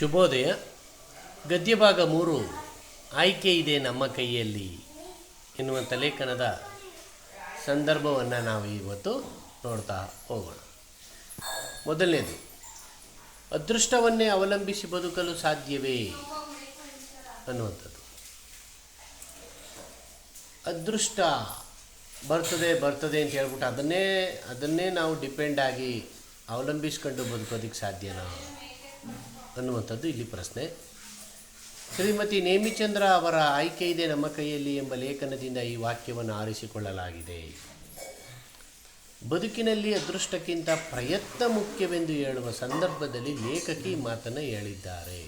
ಶುಭೋದಯ. ಗದ್ಯಭಾಗ ಮೂರು, ಆಯ್ಕೆ ಇದೆ ನಮ್ಮ ಕೈಯಲ್ಲಿ ಎನ್ನುವಂಥ ಲೇಖನದ ಸಂದರ್ಭವನ್ನು ನಾವು ಇವತ್ತು ನೋಡ್ತಾ ಹೋಗೋಣ. ಮೊದಲನೇದು, ಅದೃಷ್ಟವನ್ನೇ ಅವಲಂಬಿಸಿ ಬದುಕಲು ಸಾಧ್ಯವೇ ಅನ್ನುವಂಥದ್ದು. ಅದೃಷ್ಟ ಬರ್ತದೆ ಬರ್ತದೆ ಅಂತ ಹೇಳ್ಬಿಟ್ಟು ಅದನ್ನೇ ಅದನ್ನೇ ನಾವು ಡಿಪೆಂಡ್ ಆಗಿ ಅವಲಂಬಿಸ್ಕೊಂಡು ಬದುಕೋದಕ್ಕೆ ಸಾಧ್ಯನಾ? ಅನ್ನುವಂಥದ್ದು ಇಲ್ಲಿ ಪ್ರಶ್ನೆ. ಶ್ರೀಮತಿ ನೇಮಿಚಂದ್ರ ಅವರ ಆಯ್ಕೆ ಇದೆ ನಮ್ಮ ಕೈಯಲ್ಲಿ ಎಂಬ ಲೇಖನದಿಂದ ಈ ವಾಕ್ಯವನ್ನು ಆರಿಸಿಕೊಳ್ಳಲಾಗಿದೆ. ಬದುಕಿನಲ್ಲಿ ಅದೃಷ್ಟಕ್ಕಿಂತ ಪ್ರಯತ್ನ ಮುಖ್ಯವೆಂದು ಹೇಳುವ ಸಂದರ್ಭದಲ್ಲಿ ಲೇಖಕಿ ಮಾತನ್ನು ಹೇಳಿದ್ದಾರೆ.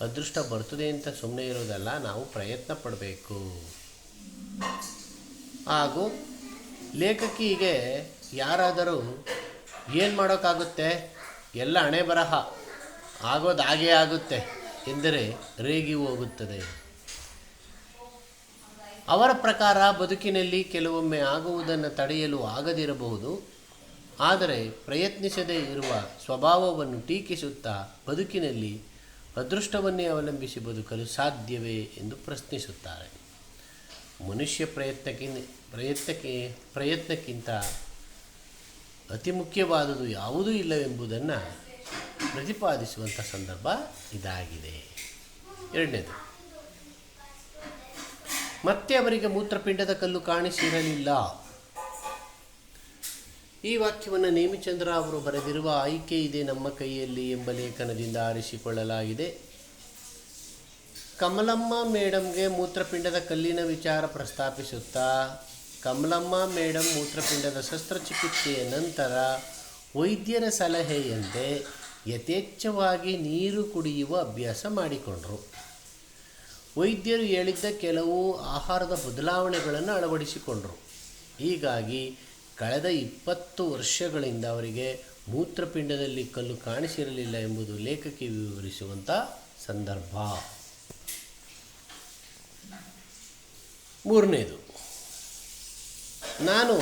ಅದೃಷ್ಟ ಬರ್ತದೆ ಅಂತ ಸುಮ್ಮನೆ ಇರೋದಲ್ಲ, ನಾವು ಪ್ರಯತ್ನ ಪಡಬೇಕು. ಹಾಗೂ ಲೇಖಕಿಗೆ ಯಾರಾದರೂ ಏನು ಮಾಡೋಕ್ಕಾಗುತ್ತೆ? ಎಲ್ಲ ಹಣೆ ಬರಹ ಆಗೋದು ಹಾಗೇ ಆಗುತ್ತೆ ಎಂದರೆ ರೇಗಿ ಹೋಗುತ್ತದೆ. ಅವರ ಪ್ರಕಾರ ಬದುಕಿನಲ್ಲಿ ಕೆಲವೊಮ್ಮೆ ಆಗುವುದನ್ನು ತಡೆಯಲು ಆಗದಿರಬಹುದು. ಆದರೆ ಪ್ರಯತ್ನಿಸದೇ ಇರುವ ಸ್ವಭಾವವನ್ನು ಟೀಕಿಸುತ್ತಾ ಬದುಕಿನಲ್ಲಿ ಅದೃಷ್ಟವನ್ನೇ ಅವಲಂಬಿಸಿ ಬದುಕಲು ಸಾಧ್ಯವೇ ಎಂದು ಪ್ರಶ್ನಿಸುತ್ತಾರೆ. ಮನುಷ್ಯ ಪ್ರಯತ್ನಕ್ಕಿಂತ ಪ್ರಯತ್ನಕ್ಕೆ ಪ್ರಯತ್ನಕ್ಕಿಂತ ಅತಿ ಮುಖ್ಯವಾದುದು ಯಾವುದೂ ಇಲ್ಲವೆಂಬುದನ್ನು ಪ್ರತಿಪಾದಿಸುವಂಥ ಸಂದರ್ಭ ಇದಾಗಿದೆ. ಎರಡನೇದು, ಮತ್ತೆ ಅವರಿಗೆ ಮೂತ್ರಪಿಂಡದ ಕಲ್ಲು ಕಾಣಿಸಿರಲಿಲ್ಲ. ಈ ವಾಕ್ಯವನ್ನು ನೇಮಿಚಂದ್ರ ಅವರು ಬರೆದಿರುವ ಆಯ್ಕೆ ಇದೆ ನಮ್ಮ ಕೈಯಲ್ಲಿ ಎಂಬ ಲೇಖನದಿಂದ ಆರಿಸಿಕೊಳ್ಳಲಾಗಿದೆ. ಕಮಲಮ್ಮ ಮೇಡಮ್ಗೆ ಮೂತ್ರಪಿಂಡದ ಕಲ್ಲಿನ ವಿಚಾರ ಪ್ರಸ್ತಾಪಿಸುತ್ತಾ, ಕಮಲಮ್ಮ ಮೇಡಮ್ ಮೂತ್ರಪಿಂಡದ ಶಸ್ತ್ರಚಿಕಿತ್ಸೆಯ ನಂತರ ವೈದ್ಯರ ಸಲಹೆಯಂತೆ ಯಥೇಚ್ಛವಾಗಿ ನೀರು ಕುಡಿಯುವ ಅಭ್ಯಾಸ ಮಾಡಿಕೊಂಡರು. ವೈದ್ಯರು ಹೇಳಿದ್ದ ಕೆಲವು ಆಹಾರದ ಬದಲಾವಣೆಗಳನ್ನು ಅಳವಡಿಸಿಕೊಂಡರು. ಹೀಗಾಗಿ ಕಳೆದ ಇಪ್ಪತ್ತು ವರ್ಷಗಳಿಂದ ಅವರಿಗೆ ಮೂತ್ರಪಿಂಡದಲ್ಲಿ ಕಲ್ಲು ಕಾಣಿಸಿರಲಿಲ್ಲ ಎಂಬುದು ಲೇಖಕಿ ವಿವರಿಸುವಂಥ ಸಂದರ್ಭ. ಮೂರನೇದು, ನಾನು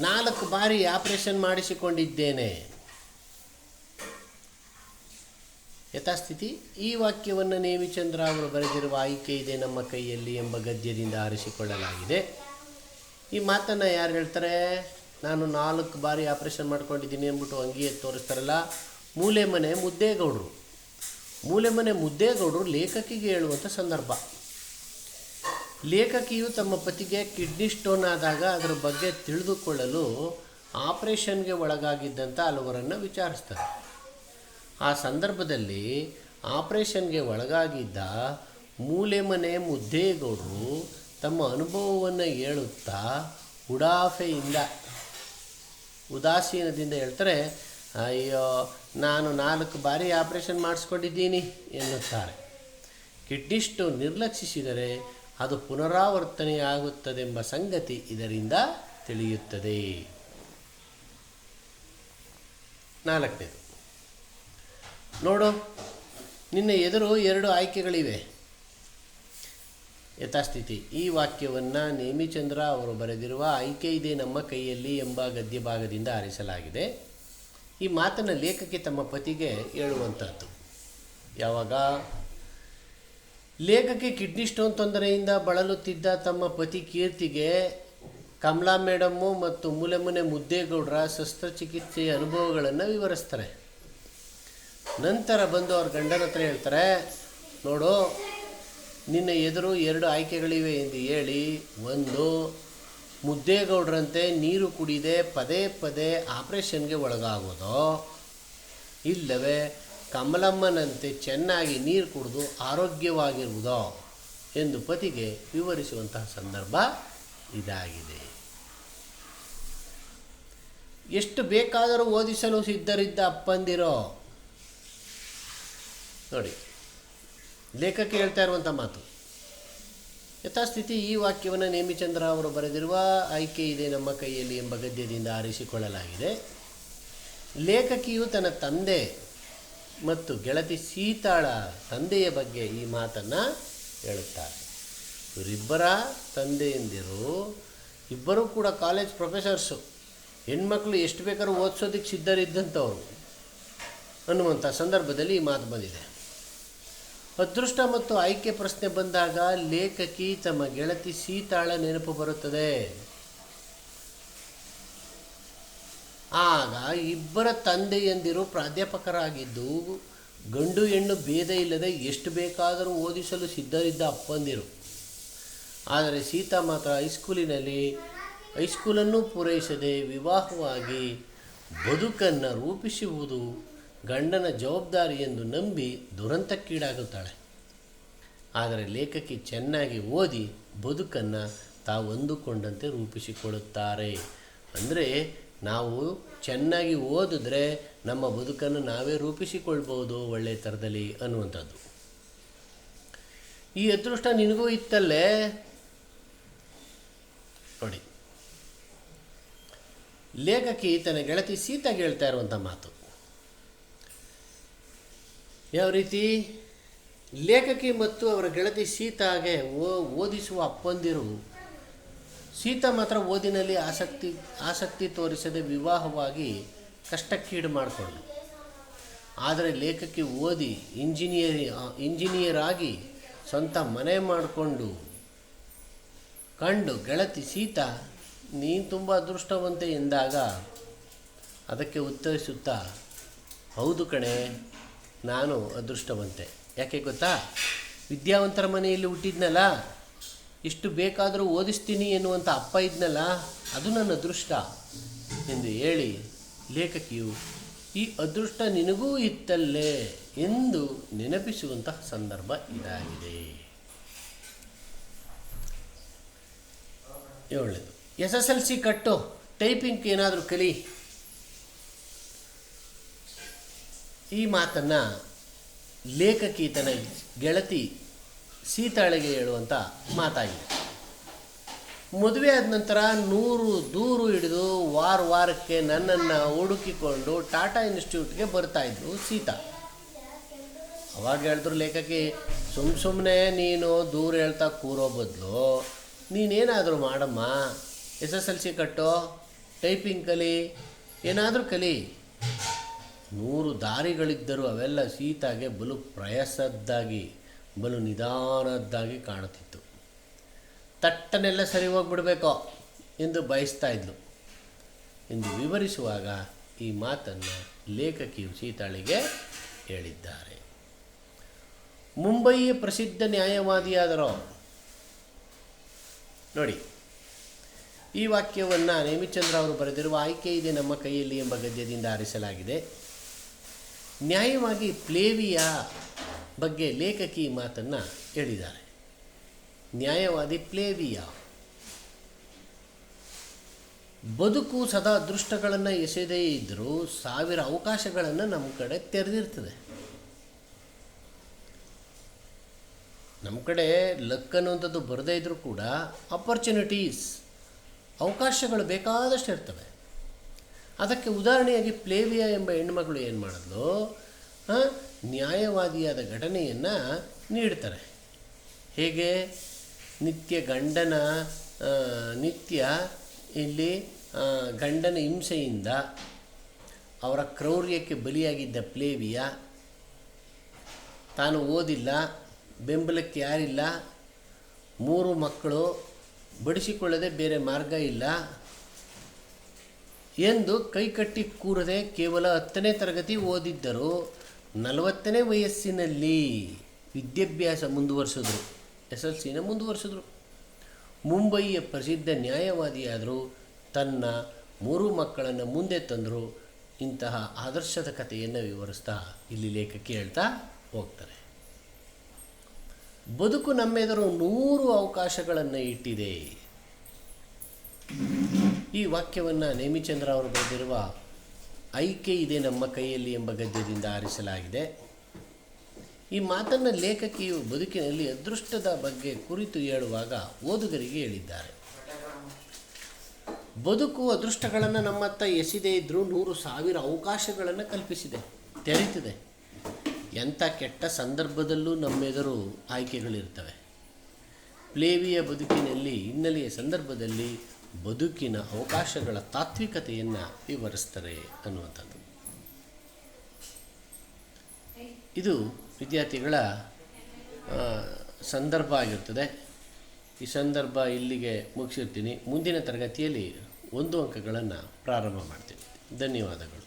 ನಾಲ್ಕು ಬಾರಿ ಆಪರೇಷನ್ ಮಾಡಿಸಿಕೊಂಡಿದ್ದೇನೆ. ಯಥಾಸ್ಥಿತಿ, ಈ ವಾಕ್ಯವನ್ನು ನೇಮಿಚಂದ್ರ ಅವರು ಬರೆದಿರುವ ಆಯ್ಕೆ ಇದೆ ನಮ್ಮ ಕೈಯಲ್ಲಿ ಎಂಬ ಗದ್ಯದಿಂದ ಆರಿಸಿಕೊಳ್ಳಲಾಗಿದೆ. ಈ ಮಾತನ್ನು ಯಾರು ಹೇಳ್ತಾರೆ? ನಾನು ನಾಲ್ಕು ಬಾರಿ ಆಪರೇಷನ್ ಮಾಡ್ಕೊಂಡಿದ್ದೀನಿ ಅಂದ್ಬಿಟ್ಟು ಅಂಗಿ ತೋರಿಸ್ತಾರಲ್ಲ ಮೂಲೆ ಮನೆ ಮುದ್ದೇಗೌಡರು. ಮೂಲೆ ಮನೆ ಮುದ್ದೇಗೌಡರು ಲೇಖಕಿಗೆ ಹೇಳುವಂಥ ಸಂದರ್ಭ. ಲೇಖಕಿಯು ತಮ್ಮ ಪತಿಗೆ ಕಿಡ್ನಿ ಸ್ಟೋನ್ ಆದಾಗ ಅದರ ಬಗ್ಗೆ ತಿಳಿದುಕೊಳ್ಳಲು ಆಪ್ರೇಷನ್ಗೆ ಒಳಗಾಗಿದ್ದಂಥ ಹಲವರನ್ನು ವಿಚಾರಿಸ್ತಾರೆ. ಆ ಸಂದರ್ಭದಲ್ಲಿ ಆಪರೇಷನ್ಗೆ ಒಳಗಾಗಿದ್ದ ಮೂಲೆಮನೆ ಮುದ್ದೇಗೌಡರು ತಮ್ಮ ಅನುಭವವನ್ನು ಹೇಳುತ್ತಾ ಉಡಾಫೆಯಿಂದ, ಉದಾಸೀನದಿಂದ ಹೇಳ್ತಾರೆ, ಅಯ್ಯೋ, ನಾನು ನಾಲ್ಕು ಬಾರಿ ಆಪರೇಷನ್ ಮಾಡಿಸ್ಕೊಂಡಿದ್ದೀನಿ, ಎನ್ನುತ್ತಾರೆ. ಕಿಡ್ನಿ ಸ್ಟೋನ್ ನಿರ್ಲಕ್ಷಿಸಿದರೆ ಅದು ಪುನರಾವರ್ತನೆಯಾಗುತ್ತದೆಂಬ ಸಂಗತಿ ಇದರಿಂದ ತಿಳಿಯುತ್ತದೆ. ನಾಲ್ಕನೇದು. ನೋಡು, ನಿನ್ನ ಎದುರು ಎರಡು ಆಯ್ಕೆಗಳಿವೆ. ಯಥಾಸ್ಥಿತಿ, ಈ ವಾಕ್ಯವನ್ನು ನೇಮಿಚಂದ್ರ ಅವರು ಬರೆದಿರುವ ಆಯ್ಕೆ ಇದೆ ನಮ್ಮ ಕೈಯಲ್ಲಿ ಎಂಬ ಗದ್ಯ ಭಾಗದಿಂದ ಆರಿಸಲಾಗಿದೆ. ಈ ಮಾತನ್ನು ಲೇಖಕಿ ತಮ್ಮ ಪತಿಗೆ ಹೇಳುವಂಥದ್ದು ಯಾವಾಗ? ಲೇಖಕಿ ಕಿಡ್ನಿ ಸ್ಟೋನ್ ತೊಂದರೆಯಿಂದ ಬಳಲುತ್ತಿದ್ದ ತಮ್ಮ ಪತಿ ಕೀರ್ತಿಗೆ ಕಮಲಾ ಮೇಡಮ್ಮು ಮತ್ತು ಮೂಲೆಮುನೆ ಮುದ್ದೇಗೌಡರ ಶಸ್ತ್ರಚಿಕಿತ್ಸೆಯ ಅನುಭವಗಳನ್ನು ವಿವರಿಸ್ತಾರೆ. ನಂತರ ಬಂದು ಅವ್ರ ಗಂಡನ ಹತ್ರ ಹೇಳ್ತಾರೆ, ನೋಡು, ನಿನ್ನ ಎದುರು ಎರಡು ಆಯ್ಕೆಗಳಿವೆ ಎಂದು ಹೇಳಿ, ಒಂದು ಮುದ್ದೇಗೌಡರಂತೆ ನೀರು ಕುಡಿದೆ, ಪದೇ ಪದೇ ಆಪ್ರೇಷನ್ಗೆ ಒಳಗಾಗೋದು. ಇಲ್ಲವೇ, ಕಮಲಮ್ಮನಂತೆ ಚೆನ್ನಾಗಿ ನೀರು ಕುಡಿದು ಆರೋಗ್ಯವಾಗಿರುವುದೋ, ಎಂದು ಪತಿಗೆ ವಿವರಿಸುವಂತಹ ಸಂದರ್ಭ ಇದಾಗಿದೆ. ಎಷ್ಟು ಬೇಕಾದರೂ ಓದಿಸಲು ಸಿದ್ಧರಿದ್ದ ಅಪ್ಪಂದಿರೋ ನೋಡಿ, ಲೇಖಕ ಹೇಳ್ತಾ ಇರುವಂಥ ಮಾತು. ಯಥಾಸ್ಥಿತಿ ಈ ವಾಕ್ಯವನ್ನು ನೇಮಿಚಂದ್ರ ಅವರು ಬರೆದಿರುವ ಆಯ್ಕೆ ಇದೆ ನಮ್ಮ ಕೈಯಲ್ಲಿ ಎಂಬ ಗದ್ಯದಿಂದ ಆರಿಸಿಕೊಳ್ಳಲಾಗಿದೆ. ಲೇಖಕಿಯು ತನ್ನ ತಂದೆ ಮತ್ತು ಗೆಳತಿ ಸೀತಾಳ ತಂದೆಯ ಬಗ್ಗೆ ಈ ಮಾತನ್ನು ಹೇಳುತ್ತಾರೆ. ಇವರಿಬ್ಬರ ತಂದೆಯಂದಿರು, ಇಬ್ಬರೂ ಕೂಡ ಕಾಲೇಜ್ ಪ್ರೊಫೆಸರ್ಸು. ಹೆಣ್ಮಕ್ಳು ಎಷ್ಟು ಬೇಕಾದ್ರೂ ಓದಿಸೋದಕ್ಕೆ ಸಿದ್ಧರಿದ್ದಂಥವ್ರು ಅನ್ನುವಂಥ ಸಂದರ್ಭದಲ್ಲಿ ಈ ಮಾತು ಬಂದಿದೆ. ಅದೃಷ್ಟ ಮತ್ತು ಆಯ್ಕೆ ಪ್ರಶ್ನೆ ಬಂದಾಗ ಲೇಖಕಿ ತಮ್ಮ ಗೆಳತಿ ಸೀತಾಳ ನೆನಪು ಬರುತ್ತದೆ. ಆಗ ಇಬ್ಬರ ತಂದೆಯಂದಿರು ಪ್ರಾಧ್ಯಾಪಕರಾಗಿದ್ದು ಗಂಡು ಹೆಣ್ಣು ಭೇದ ಇಲ್ಲದೆ ಎಷ್ಟು ಬೇಕಾದರೂ ಓದಿಸಲು ಸಿದ್ಧರಿದ್ದ ಅಪ್ಪಂದಿರು. ಆದರೆ ಸೀತಾ ಮಾತ್ರ ಹೈಸ್ಕೂಲಿನಲ್ಲಿ ಹೈಸ್ಕೂಲನ್ನು ಪೂರೈಸದೆ ವಿವಾಹವಾಗಿ ಬದುಕನ್ನು ರೂಪಿಸುವುದು ಗಂಡನ ಜವಾಬ್ದಾರಿ ಎಂದು ನಂಬಿ ದುರಂತಕ್ಕೀಡಾಗುತ್ತಾಳೆ. ಆದರೆ ಲೇಖಕಿ ಚೆನ್ನಾಗಿ ಓದಿ ಬದುಕನ್ನು ತಾವು ಅಂದುಕೊಂಡಂತೆ ರೂಪಿಸಿಕೊಳ್ಳುತ್ತಾರೆ. ಅಂದರೆ ನಾವು ಚೆನ್ನಾಗಿ ಓದಿದ್ರೆ ನಮ್ಮ ಬದುಕನ್ನು ನಾವೇ ರೂಪಿಸಿಕೊಳ್ಬೋದು ಒಳ್ಳೆಯ ಥರದಲ್ಲಿ ಅನ್ನುವಂಥದ್ದು. ಈ ಅದೃಷ್ಟ ನಿನಗೂ ಇತ್ತಲ್ಲೇ? ನೋಡಿ. ಲೇಖಕಿ ತನ್ನ ಗೆಳತಿ ಸೀತಾಗೆ ಹೇಳ್ತಾ ಇರುವಂಥ ಮಾತು. ಯಾವ ರೀತಿ? ಲೇಖಕಿ ಮತ್ತು ಅವರ ಗೆಳತಿ ಸೀತಾಗೆ ಓ, ಓದಿಸುವ ಅಪ್ಪಂದಿರು. ಸೀತಾ ಮಾತ್ರ ಓದಿನಲ್ಲಿ ಆಸಕ್ತಿ ಆಸಕ್ತಿ ತೋರಿಸದೆ ವಿವಾಹವಾಗಿ ಕಷ್ಟಕ್ಕೀಡು ಮಾಡಿಕೊಂಡು. ಆದರೆ ಲೇಖಕಿ ಓದಿ ಇಂಜಿನಿಯರ್ ಇಂಜಿನಿಯರ್ ಆಗಿ ಸ್ವಂತ ಮನೆ ಮಾಡಿಕೊಂಡು ಕಂಡು ಗೆಳತಿ ಸೀತಾ, ನೀನು ತುಂಬ ಅದೃಷ್ಟವಂತೆ ಎಂದಾಗ ಅದಕ್ಕೆ ಉತ್ತರಿಸುತ್ತಾ, ಹೌದು ಕಣೆ ನಾನು ಅದೃಷ್ಟವಂತೆ. ಯಾಕೆ ಗೊತ್ತಾ? ವಿದ್ಯಾವಂತರ ಮನೆಯಲ್ಲಿ ಹುಟ್ಟಿದ್ನಲ್ಲ, ಇಷ್ಟು ಬೇಕಾದರೂ ಓದಿಸ್ತೀನಿ ಎನ್ನುವಂಥ ಅಪ್ಪ ಇದ್ನಲ್ಲ, ಅದು ನನ್ನ ಅದೃಷ್ಟ ಎಂದು ಹೇಳಿ ಲೇಖಕಿಯು, ಈ ಅದೃಷ್ಟ ನಿನಗೂ ಇತ್ತಲ್ಲೇ ಎಂದು ನೆನಪಿಸುವಂತಹ ಸಂದರ್ಭ ಇದಾಗಿದೆ. ಏಳನೇದು ಎಸ್ ಎಸ್ ಎಲ್ ಸಿ ಕಟ್ಟು, ಟೈಪಿಂಗ್ ಏನಾದರೂ ಕಲಿ. ಈ ಮಾತನ್ನು ಲೇಖಕಿ ತನ್ನ ಗೆಳತಿ ಸೀತಾಳಿಗೆ ಹೇಳುವಂಥ ಮಾತಾಗಿದೆ. ಮದುವೆ ಆದ ನಂತರ ನೂರು ದೂರು ಹಿಡಿದು ವಾರ ವಾರಕ್ಕೆ ನನ್ನನ್ನು ಹುಡುಕಿಕೊಂಡು ಟಾಟಾ ಇನ್ಸ್ಟಿಟ್ಯೂಟ್ಗೆ ಬರ್ತಾಯಿದ್ರು ಸೀತಾ. ಅವಾಗ ಹೇಳಿದ್ರು ಲೇಖಕಿ ಸುಮ್ಮ ಸುಮ್ಮನೆ ನೀನು ದೂರ ಹೇಳ್ತಾ ಕೂರೋ ಬದಲು, ನೀನೇನಾದರೂ ಮಾಡಮ್ಮ, ಎಸ್ ಎಸ್ ಎಲ್ ಸಿ ಕಟ್ಟೋ, ಟೈಪಿಂಗ್ ಕಲಿ, ಏನಾದರೂ ಕಲಿ. ನೂರು ದಾರಿಗಳಿದ್ದರೂ ಅವೆಲ್ಲ ಸೀತಾಗೆ ಬಲು ಪ್ರಯಾಸದ್ದಾಗಿ, ಬಲು ನಿಧಾನದ್ದಾಗಿ ಕಾಣುತ್ತಿತ್ತು. ತಟ್ಟನೆಲ್ಲ ಸರಿ ಹೋಗ್ಬಿಡ್ಬೇಕೋ ಎಂದು ಬಯಸ್ತಾ ಇದ್ಲು. ಎಂದು ವಿವರಿಸುವಾಗ ಈ ಮಾತನ್ನು ಲೇಖಕಿಯು ಸೀತಾಳಿಗೆ ಹೇಳಿದ್ದಾರೆ. ಮುಂಬಯಿಯ ಪ್ರಸಿದ್ಧ ನ್ಯಾಯವಾದಿಯಾದರೋ? ನೋಡಿ, ಈ ವಾಕ್ಯವನ್ನು ನೇಮಿಚಂದ್ರ ಅವರು ಬರೆದಿರುವ ಆಯ್ಕೆ ಇದೆ ನಮ್ಮ ಕೈಯಲ್ಲಿ ಎಂಬ ಗದ್ಯದಿಂದ ಆರಿಸಲಾಗಿದೆ. ನ್ಯಾಯವಾಗಿ ಪ್ಲೇವಿಯ ಬಗ್ಗೆ ಲೇಖಕಿ ಮಾತನ್ನು ಹೇಳಿದ್ದಾರೆ. ನ್ಯಾಯವಾದಿ ಪ್ಲೇವಿಯ. ಬದುಕು ಸದಾ ದೃಷ್ಟಗಳನ್ನು ಎಸೆದೇ ಇದ್ದರೂ ಸಾವಿರ ಅವಕಾಶಗಳನ್ನು ನಮ್ಮ ಕಡೆ ತೆರೆದಿರ್ತದೆ. ನಮ್ಮ ಕಡೆ ಲಕ್ ಅನ್ನುವಂಥದ್ದು ಬರದೇ ಇದ್ದರೂ ಕೂಡ ಅಪರ್ಚುನಿಟೀಸ್ ಅವಕಾಶಗಳು ಬೇಕಾದಷ್ಟು ಇರ್ತವೆ ಅದಕ್ಕೆ ಉದಾಹರಣೆಯಾಗಿ ಪ್ಲೇವಿಯಾ ಎಂಬ ಹೆಣ್ಮಗಳು ಏನು ಮಾಡಿದ್ಲು? ನ್ಯಾಯವಾದಿಯಾದ ಘಟನೆಯನ್ನು ನೀಡ್ತಾರೆ. ಹೇಗೆ? ನಿತ್ಯ ಗಂಡನ ನಿತ್ಯ ಇಲ್ಲಿ ಗಂಡನ ಹಿಂಸೆಯಿಂದ ಅವರ ಕ್ರೌರ್ಯಕ್ಕೆ ಬಲಿಯಾಗಿದ್ದ ಪ್ಲೇವಿಯ ತಾನು ಓದಿಲ್ಲ, ಬೆಂಬಲಕ್ಕೆ ಯಾರಿಲ್ಲ, ಮೂರು ಮಕ್ಕಳು ಬಡಿಸಿಕೊಳ್ಳದೆ ಬೇರೆ ಮಾರ್ಗ ಇಲ್ಲ ಎಂದು ಕೈಕಟ್ಟಿ ಕೂರದೆ ಕೇವಲ ಹತ್ತನೇ ತರಗತಿ ಓದಿದ್ದರು. ನಲವತ್ತನೇ ವಯಸ್ಸಿನಲ್ಲಿ ವಿದ್ಯಾಭ್ಯಾಸ ಮುಂದುವರಿಸಿದ್ರು. ಎಸ್ ಎಲ್ ಸಿನ ಮುಂದುವರಿಸಿದ್ರು. ಮುಂಬಯಿಯ ಪ್ರಸಿದ್ಧ ನ್ಯಾಯವಾದಿಯಾದರೂ. ತನ್ನ ಮೂರು ಮಕ್ಕಳನ್ನು ಮುಂದೆ ತಂದರು. ಇಂತಹ ಆದರ್ಶದ ಕಥೆಯನ್ನು ವಿವರಿಸ್ತಾ ಇಲ್ಲಿ ಲೇಖಕಿ ಹೇಳ್ತಾ ಹೋಗ್ತಾರೆ. ಬದುಕು ನಮ್ಮೆದುರು ನೂರು ಅವಕಾಶಗಳನ್ನು ಇಟ್ಟಿದೆ. ಈ ವಾಕ್ಯವನ್ನು ನೇಮಿಚಂದ್ರ ಅವರು ಬರೆದಿರುವ, ಐಕೆ ಇದೆ ನಮ್ಮ ಕೈಯಲ್ಲಿ ಎಂಬ ಗದ್ಯದಿಂದ ಆರಿಸಲಾಗಿದೆ. ಈ ಮಾತನ್ನು ಲೇಖಕಿಯು ಬದುಕಿನಲ್ಲಿ ಅದೃಷ್ಟದ ಬಗ್ಗೆ ಕುರಿತು ಹೇಳುವಾಗ ಓದುಗರಿಗೆ ಹೇಳಿದ್ದಾರೆ. ಬದುಕು ಅದೃಷ್ಟಗಳನ್ನು ನಮ್ಮತ್ತ ಎಸಿದೇ ಇದ್ದರೂ ನೂರು ಸಾವಿರ ಅವಕಾಶಗಳನ್ನು ಕಲ್ಪಿಸಿದೆ ತೆರೀತಿದೆ ಎಂಥ ಕೆಟ್ಟ ಸಂದರ್ಭದಲ್ಲೂ ನಮ್ಮೆದುರು ಆಯ್ಕೆಗಳಿರ್ತವೆ. ಪ್ಲೇವಿಯ ಬದುಕಿನಲ್ಲಿ ಹಿನ್ನೆಲೆಯ ಸಂದರ್ಭದಲ್ಲಿ ಬದುಕಿನ ಅವಕಾಶಗಳ ತಾತ್ವಿಕತೆಯನ್ನು ವಿವರಿಸ್ತಾರೆ ಅನ್ನುವಂಥದ್ದು. ಇದು ವಿದ್ಯಾರ್ಥಿಗಳ ಸಂದರ್ಭ ಆಗಿರ್ತದೆ ಈ ಸಂದರ್ಭ ಇಲ್ಲಿಗೆ ಮುಗಿಸಿರ್ತೀನಿ. ಮುಂದಿನ ತರಗತಿಯಲ್ಲಿ ಒಂದು ಅಂಕಗಳನ್ನು ಪ್ರಾರಂಭ ಮಾಡ್ತೀನಿ. ಧನ್ಯವಾದಗಳು.